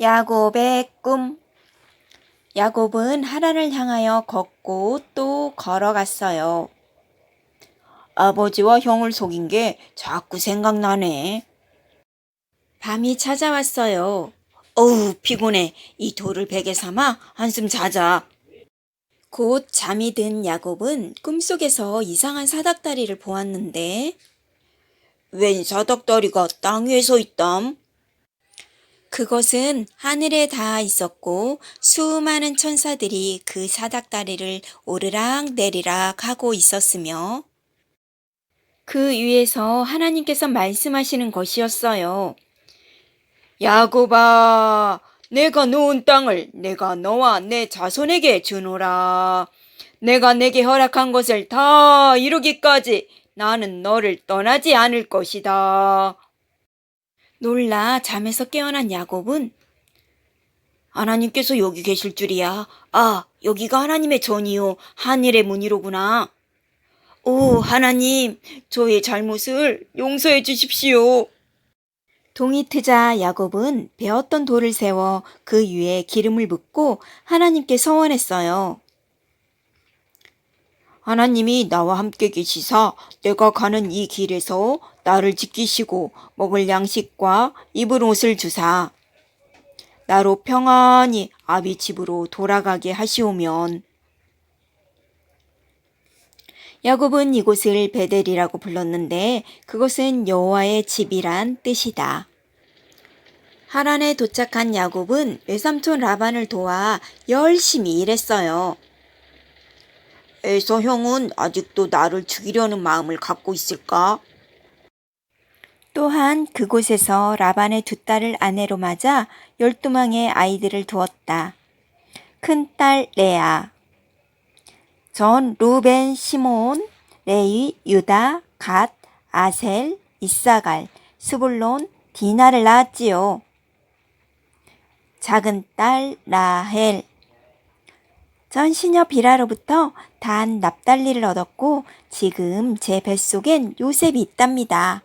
야곱의 꿈 야곱은 하란을 향하여 걷고 또 걸어갔어요. 아버지와 형을 속인 게 자꾸 생각나네. 밤이 찾아왔어요. 어우, 피곤해. 이 돌을 베개 삼아 한숨 자자. 곧 잠이 든 야곱은 꿈속에서 이상한 사닥다리를 보았는데 웬 사닥다리가 땅 위에 서 있담? 그것은 하늘에 닿아 있었고 수많은 천사들이 그 사닥다리를 오르락 내리락 하고 있었으며 그 위에서 하나님께서 말씀하시는 것이었어요. 야곱아, 내가 놓은 땅을 내가 너와 내 자손에게 주노라. 내가 내게 허락한 것을 다 이루기까지 나는 너를 떠나지 않을 것이다. 놀라 잠에서 깨어난 야곱은 하나님께서 여기 계실 줄이야. 아, 여기가 하나님의 전이요. 하늘의 문이로구나. 오, 하나님, 저의 잘못을 용서해 주십시오. 동이 트자 야곱은 베었던 돌을 세워 그 위에 기름을 붓고 하나님께 서원했어요. 하나님이 나와 함께 계시사 내가 가는 이 길에서 나를 지키시고 먹을 양식과 입을 옷을 주사 나로 평안히 아비 집으로 돌아가게 하시오면 야곱은 이곳을 베델이라고 불렀는데 그것은 여호와의 집이란 뜻이다. 하란에 도착한 야곱은 외삼촌 라반을 도와 열심히 일했어요. 에서 형은 아직도 나를 죽이려는 마음을 갖고 있을까? 또한 그곳에서 라반의 두 딸을 아내로 맞아 열두 명의 아이들을 두었다. 큰 딸 레아, 전 루벤, 시몬, 레위, 유다, 갓, 아셀, 이사갈, 스불론, 디나를 낳았지요. 작은 딸 라헬, 전 시녀 비라로부터 단 납달리를 얻었고 지금 제 뱃속엔 요셉이 있답니다.